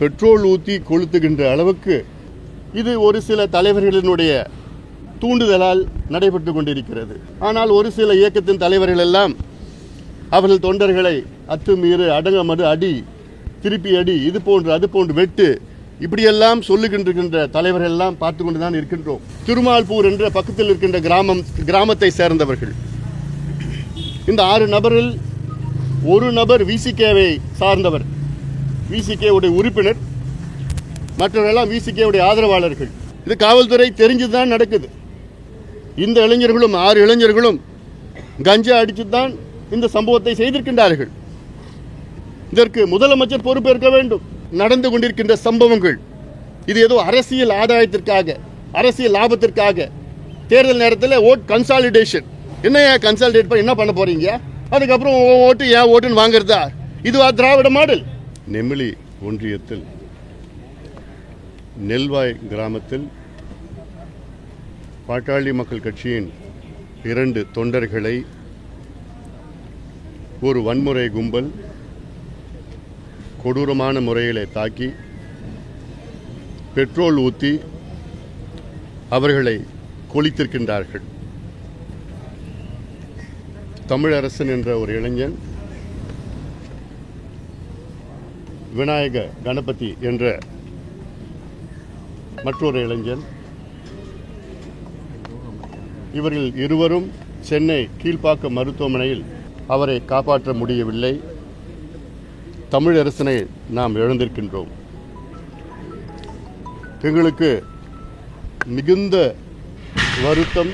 Petrol ஊற்றி கொளுத்துகின்ற அளவுக்கு இது ஒரு சில தலைவர்களினுடைய தூண்டுதலால் நடைபெற்று கொண்டிருக்கிறது. ஆனால் ஒரு சில இயக்கத்தின் தலைவர்கள் எல்லாம் அவர்கள் தொண்டர்களை அத்துமீறு அடங்கமடு அடி திருப்பி அடி இது போன்று அது போன்று வெட்டு இப்படியெல்லாம் சொல்லுகின்றிருக்கின்ற தலைவர்கள் எல்லாம் பார்த்து கொண்டு தான் இருக்கின்றோம். திருமால்பூர் என்ற பக்கத்தில் இருக்கின்ற கிராமம் கிராமத்தை சேர்ந்தவர்கள். இந்த ஆறு நபரில் ஒரு நபர் விசிகேவை சார்ந்தவர். விசிகே உடைய உறுப்பினர் மற்றவரெல்லாம் விசிகே உடைய ஆதரவாளர்கள். இது காவல்துறை தெரிஞ்சுதான் நடக்குது. இந்த இளைஞர்களும் ஆறு இளைஞர்களும் கஞ்சா அடித்து தான் இந்த சம்பவத்தை செய்திருக்கின்றார்கள். இதற்கு முதலமைச்சர் பொறுப்பேற்க வேண்டும். நடந்து கொண்டிருக்கின்ற சம்பவங்கள் இது ஏதோ அரசியல் ஆதாயத்திற்காக அரசியல் லாபத்திற்காக. தேர்தல் நேரத்தில் ஓட் கன்சாலிடேஷன் என்னையா கன்சாலிடேட் பண்ணி என்ன பண்ண போறீங்க? அதுக்கப்புறம் ஓட்டு ஏன் ஓட்டுன்னு வாங்குறதா? இதுவா திராவிட மாடல். நெமிலி ஒன்றியத்தில் நெல்வாய் கிராமத்தில் பாட்டாளி மக்கள் கட்சியின் இரண்டு தொண்டர்களை ஒரு வன்முறை கும்பல் கொடூரமான முறையிலே தாக்கி பெட்ரோல் ஊற்றி அவர்களை கொளித்திருக்கின்றார்கள். தமிழரசன் என்ற ஒரு இளைஞன் விநாயக கணபதி என்ற மற்றொரு இளைஞன். இவர்கள் இருவரும் சென்னை கீழ்ப்பாக்கம் மருத்துவமனையில் அவரை காப்பாற்ற முடியவில்லை. தமிழரசனை நாம் இழந்திருக்கின்றோம் எங்களுக்கு மிகுந்த வருத்தம்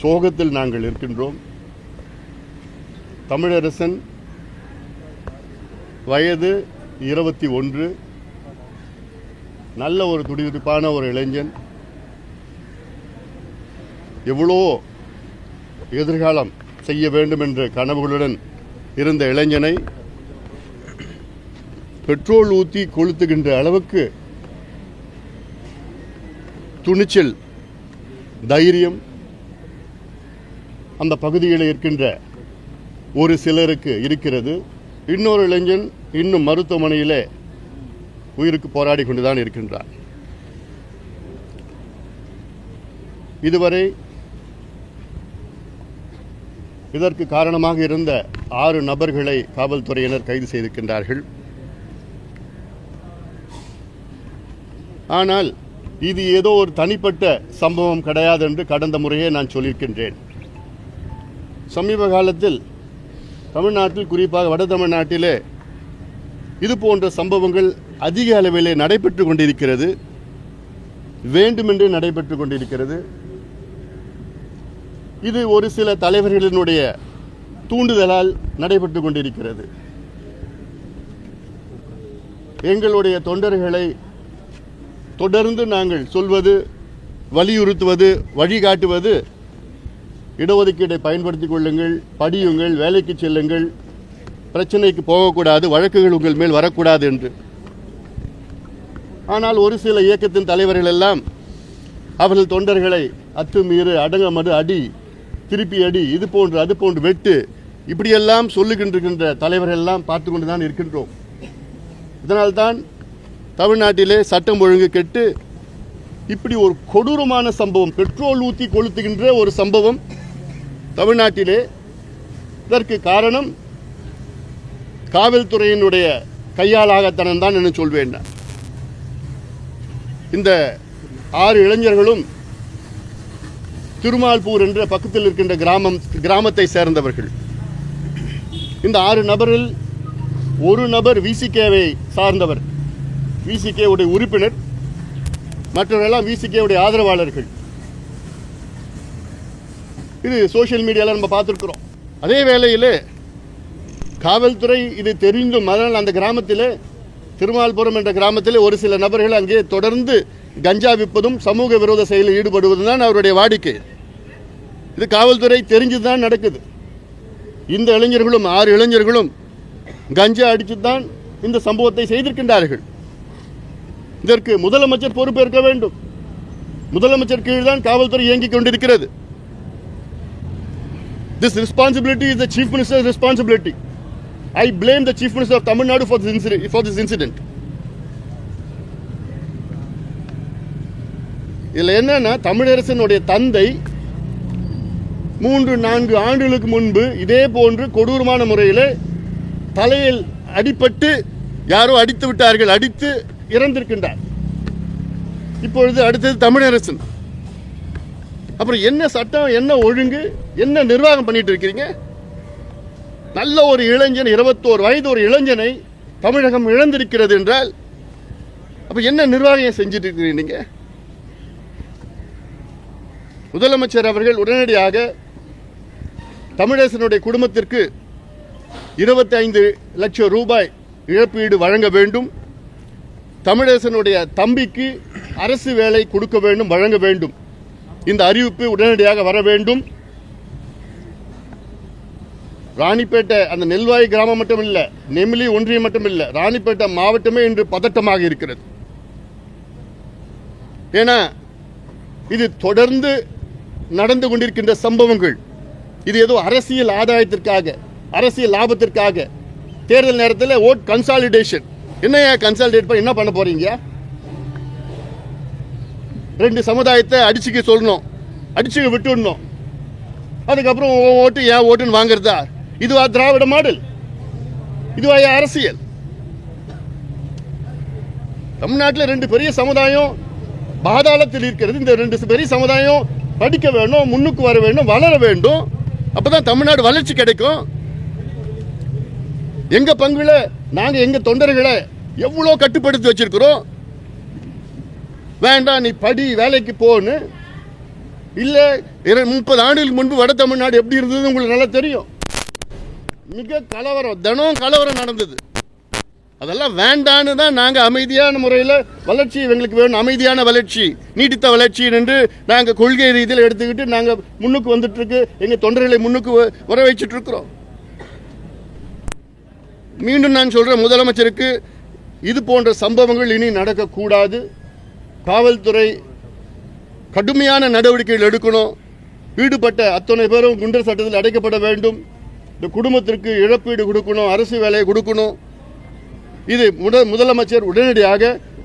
சோகத்தில் நாங்கள் இருக்கின்றோம். தமிழரசன் வயது இருபத்தி ஒன்று. நல்ல ஒரு துடிதுடிப்பான ஒரு இளைஞன். எவ்வளோ எதிர்காலம் செய்ய வேண்டும் என்ற கனவுகளுடன் இருந்த இளைஞனை பெட்ரோல் ஊற்றி கொளுத்துகின்ற அளவுக்கு துணிச்சல் தைரியம் அந்த பகுதியில் இருக்கின்ற ஒரு சிலருக்கு இருக்கிறது. இன்னொரு இளைஞன் இன்னும் மருத்துவமனையிலே உயிருக்கு போராடி கொண்டுதான் இருக்கின்றார் இதுவரை இதற்கு காரணமாக இருந்த ஆறு நபர்களை காவல்துறையினர் கைது செய்திருக்கின்றார்கள். ஆனால் இது ஏதோ ஒரு தனிப்பட்ட சம்பவம் கிடையாது என்று கடந்த முறையே நான் சொல்லியிருக்கின்றேன். சமீப காலத்தில் தமிழ்நாட்டில் குறிப்பாக வட தமிழ்நாட்டிலே இது போன்ற சம்பவங்கள் அதிக அளவிலே நடைபெற்று கொண்டிருக்கிறது. வேண்டுமென்றே நடைபெற்று கொண்டிருக்கிறது. இது ஒரு சில தலைவர்களினுடைய தூண்டுதலால் நடைபெற்று கொண்டிருக்கிறது. எங்களுடைய தொண்டர்களை தொடர்ந்து நாங்கள் சொல்வது வலியுறுத்துவது வழிகாட்டுவது இடஒதுக்கீட்டை பயன்படுத்திக் கொள்ளுங்கள் படியுங்கள் வேலைக்கு செல்லுங்கள். பிரச்சனைக்கு போகக்கூடாது வழக்குகள் உங்கள் மேல் வரக்கூடாது என்று. ஆனால் ஒரு சில இயக்கத்தின் தலைவர்கள் எல்லாம் அவர்கள் தொண்டர்களை அத்துமீறு அடங்கமடு அடி திருப்பி அடி இது போன்று அது போன்று வெட்டு இப்படியெல்லாம் சொல்லுகின்ற தலைவர்கள் எல்லாம் பார்த்து கொண்டு தான் இருக்கின்றோம். இதனால்தான் தமிழ்நாட்டிலே சட்டம் ஒழுங்கு கெட்டு இப்படி ஒரு கொடூரமான சம்பவம் பெட்ரோல் ஊற்றி கொளுத்துகின்ற ஒரு சம்பவம் தமிழ்நாட்டிலே இதற்கு காரணம் காவல்துறையினுடைய கையாளாகத்தனம் தான் என்று சொல்வேன் இந்த ஆறு இளைஞர்களும் திருமால்பூர் என்ற பக்கத்தில் இருக்கின்ற கிராமம் கிராமத்தை சேர்ந்தவர்கள். இந்த ஆறு நபரில் ஒரு நபர் விசிகேவை சார்ந்தவர். விசிகேவுடைய உறுப்பினர் மற்றவரெல்லாம் விசிகேவுடைய ஆதரவாளர்கள். இது சோஷியல் மீடியாவில் நம்ம பார்த்துருக்குறோம். அதே வேளையில் காவல்துறை இது தெரிந்தும் அதனால் அந்த கிராமத்தில் திருமால்புரம் என்ற கிராமத்தில் ஒரு சில நபர்கள் அங்கே தொடர்ந்து கஞ்சா விற்பதும் சமூக விரோத செயலில் ஈடுபடுவதும் தான் அவருடைய வாடிக்கை. இது காவல்துறை தெரிஞ்சு தான் நடக்குது. இந்த இளைஞர்களும் ஆறு இளைஞர்களும் கஞ்சா அடித்து தான் இந்த சம்பவத்தை செய்திருக்கின்றார்கள். இதற்கு முதலமைச்சர் பொறுப்பேற்க வேண்டும். முதலமைச்சர் கீழ் தான் காவல்துறை இயங்கிக் கொண்டிருக்கிறது. This responsibility is Chief Minister's responsibility. Responsibility I the the Minister of of Tamil Nadu for this incident. For this incident இதில் என்னன்னா தமிழரசனுடைய தந்தை மூன்று நான்கு ஆண்டுகளுக்கு முன்பு இதே போன்று கொடூரமான முறையில் தலையில் அடிபட்டு யாரோ அடித்து விட்டார்கள் அடித்து இறந்திருக்கின்றார் இப்பொழுது அடுத்தது தமிழரசன் அப்புறம் என்ன சட்டம் என்ன ஒழுங்கு என்ன நிர்வாகம் பண்ணிட்டு இருக்கிறீங்க நல்ல ஒரு இளைஞன் இருபத்தோரு வயது ஒரு இளைஞனை தமிழகம் இழந்திருக்கிறது என்றால் அப்ப என்ன நிர்வாகம் செஞ்சுட்டு இருக்கிறீங்க நீங்கள் முதலமைச்சர் அவர்கள் உடனடியாக தமிழரசனுடைய குடும்பத்திற்கு இருபத்தைந்து லட்சம் ரூபாய் இழப்பீடு வழங்க வேண்டும். தமிழரசனுடைய தம்பிக்கு அரசு வேலை கொடுக்க வேண்டும் வழங்க வேண்டும். இந்த அறிவிப்பு உடனடியாக வர வேண்டும். ராணிப்பேட்டை அந்த நெல்வாய் கிராமம் மட்டும் இல்லை நெமிலி ஒன்றியம் மட்டும் இல்லை ராணிப்பேட்டை மாவட்டமே இன்று பதட்டமாக இருக்கிறது. ஏன்னா இது தொடர்ந்து நடந்து கொண்டிருக்கின்ற சம்பவங்கள். இது ஏதோ அரசியல் ஆதாயத்திற்காக அரசியல் லாபத்திற்காக. தேர்தல் நேரத்தில் ஓட் கன்சாலிடேஷன் என்னையா கன்சாலிடேட் பண்ண என்ன பண்ண போறீங்க? ரெண்டு சமுதாயத்தை அடிச்சுக்க சொல்லணும். அடிச்சுக்க விட்டுடணும். அதுக்கப்புறம் உன் ஓட்டு ஏன் ஓட்டுன்னு வாங்குறதா? இதுவா திராவிட மாடல்? இதுவா என் அரசியல்? தமிழ்நாட்டில் ரெண்டு பெரிய சமுதாயம் பாதாளத்தில் இருக்கிறது. இந்த ரெண்டு பெரிய சமுதாயம் படிக்க வேண்டும் முன்னுக்கு வர வேண்டும் வளர வேண்டும். அப்பதான் தமிழ்நாடு வளர்ச்சி கிடைக்கும். எங்க பங்குல நாங்க எங்க தொண்டர்களை எவ்வளவு கட்டுப்படுத்தி வச்சிருக்கிறோம்? வேண்டாம் நீ படி வேலைக்கு போன்னு. இல்லை இர- முப்பது ஆண்டுகளுக்கு முன்பு வட தமிழ்நாடு எப்படி இருந்தது உங்களுக்கு நல்லா தெரியும். மிக கலவரம் தினம் கலவரம் நடந்தது. அதெல்லாம் வேண்டான்னு தான் நாங்கள் அமைதியான முறையில் வளர்ச்சி எங்களுக்கு வேணும் அமைதியான வளர்ச்சி நீடித்த வளர்ச்சி என்று நாங்கள் கொள்கை ரீதியில் எடுத்துக்கிட்டு நாங்கள் முன்னுக்கு வந்துட்டுருக்கு எங்கள் தொண்டர்களை முன்னுக்கு வ- வர வச்சுட்ருக்குறோம் மீண்டும் நான் சொல்கிறேன் முதலமைச்சருக்கு இது போன்ற சம்பவங்கள் இனி நடக்கக்கூடாது. காவல்துறை கடுமையான நடவடிக்கைகள் எடுக்கணும். ஈடுபட்ட அத்தனை பேரும் குண்டர் சட்டத்தில் அடைக்கப்பட வேண்டும். இந்த குடும்பத்திற்கு இழப்பீடு கொடுக்கணும் அரசு வேலையை கொடுக்கணும். இது முதல் முதலமைச்சர் உடனடியாக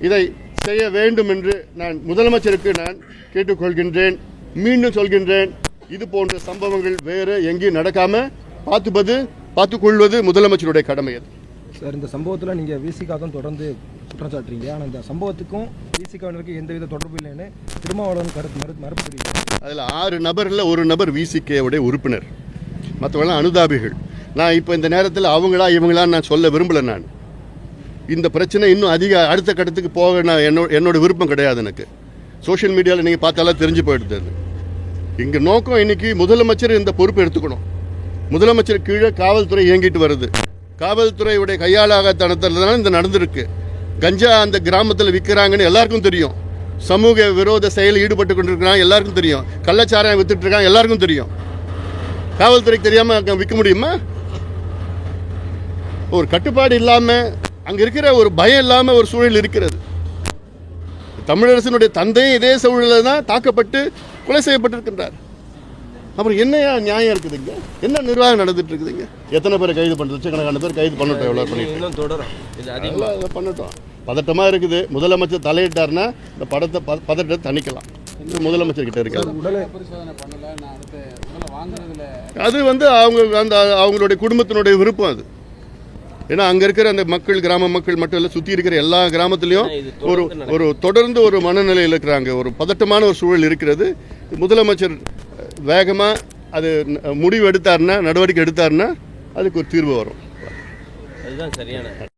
இதை செய்ய வேண்டும் என்று நான் முதலமைச்சருக்கு நான் கேட்டுக்கொள்கின்றேன் மீண்டும் சொல்கின்றேன். இது போன்ற சம்பவங்கள் வேறு எங்கேயும் நடக்காமல் பார்த்துப்பது பார்த்துக்கொள்வது முதலமைச்சருடைய கடமை அது. சார் இந்த சம்பவத்தில் நீங்கள் விசிகா தான் தொடர்ந்து குற்றம் சாட்டுறீங்க ஆனால் இந்த சம்பவத்துக்கும் விசிகாவினருக்கும் எந்தவித தொடர்பு இல்லைன்னு திருமாவளவன் கருத்து மறு மறுபடியும் அதில் ஆறு நபரில் ஒரு நபர் விசிகேவுடைய உறுப்பினர். மற்றவெல்லாம் அனுதாபிகள். நான் இப்போ இந்த நேரத்தில் அவங்களா இவங்களா நான் சொல்ல விரும்பலை நான். இந்த பிரச்சனை இன்னும் அதிக அடுத்த கட்டத்துக்கு போக நான் என்னோட என்னோட விருப்பம் கிடையாது எனக்கு. சோஷியல் மீடியாவில் நீங்கள் பார்த்தாலும் தெரிஞ்சு போயிடுது இங்கே நோக்கம் இன்னைக்கு முதலமைச்சர் இந்த பொறுப்பு எடுத்துக்கணும். முதலமைச்சர் கீழே காவல்துறை இயங்கிட்டு வருது. காவல்துறையுடைய கையாளாகத்தனத்தில் தனத்தில்தான் இந்த நடந்திருக்கு. கஞ்சா அந்த கிராமத்தில் விற்கிறாங்கன்னு எல்லாருக்கும் தெரியும். சமூக விரோத செயலில் ஈடுபட்டு கொண்டிருக்கிறாங்க எல்லாருக்கும் தெரியும். கள்ளச்சாராயம் வித்துட்டு இருக்காங்க எல்லாருக்கும் தெரியும். காவல்துறைக்கு தெரியாமல் விற்க முடியுமா? ஒரு கட்டுப்பாடு இல்லாமல் அங்கே இருக்கிற ஒரு பயம் இல்லாமல் ஒரு சூழல் இருக்கிறது. தமிழரசனுடைய தந்தையும் இதே சூழலில் தான் தாக்கப்பட்டு கொலை செய்யப்பட்டிருக்கின்றார். அப்புறம் என்னையா நியாயம் இருக்குதுங்க? என்ன நிர்வாகம் நடந்துட்டு இருக்குதுங்க எத்தனை பேரை கைது பண்ணுறது லட்சக்கணக்கான பேர் கைது பண்ணட்டும் எவ்வளோ பண்ணிட்டு. தொடரும். இது அதிகமாக பண்ணட்டும். பதட்டமா இருக்குது. முதலமைச்சர் தலையிட்டாருன்னா இந்த படத்தை பதட்டத்தை தணிக்கலாம். முதலமைச்சர் கிட்ட இருக்காது அது வந்து அவங்க அந்த அவங்களுடைய குடும்பத்தினுடைய விருப்பம் அது. ஏன்னா அங்க இருக்கிற அந்த மக்கள் கிராம மக்கள் மட்டும் இல்ல சுத்தி இருக்கிற எல்லா கிராமத்திலையும் ஒரு ஒரு தொடர்ந்து ஒரு மனநிலையில் இருக்கிறாங்க. ஒரு பதட்டமான ஒரு சூழல் இருக்கிறது. முதலமைச்சர் வேகமாக அது முடிவு எடுத்தாருன்னா நடவடிக்கை எடுத்தாருன்னா அதுக்கு ஒரு தீர்வு வரும். அதுதான் சரியான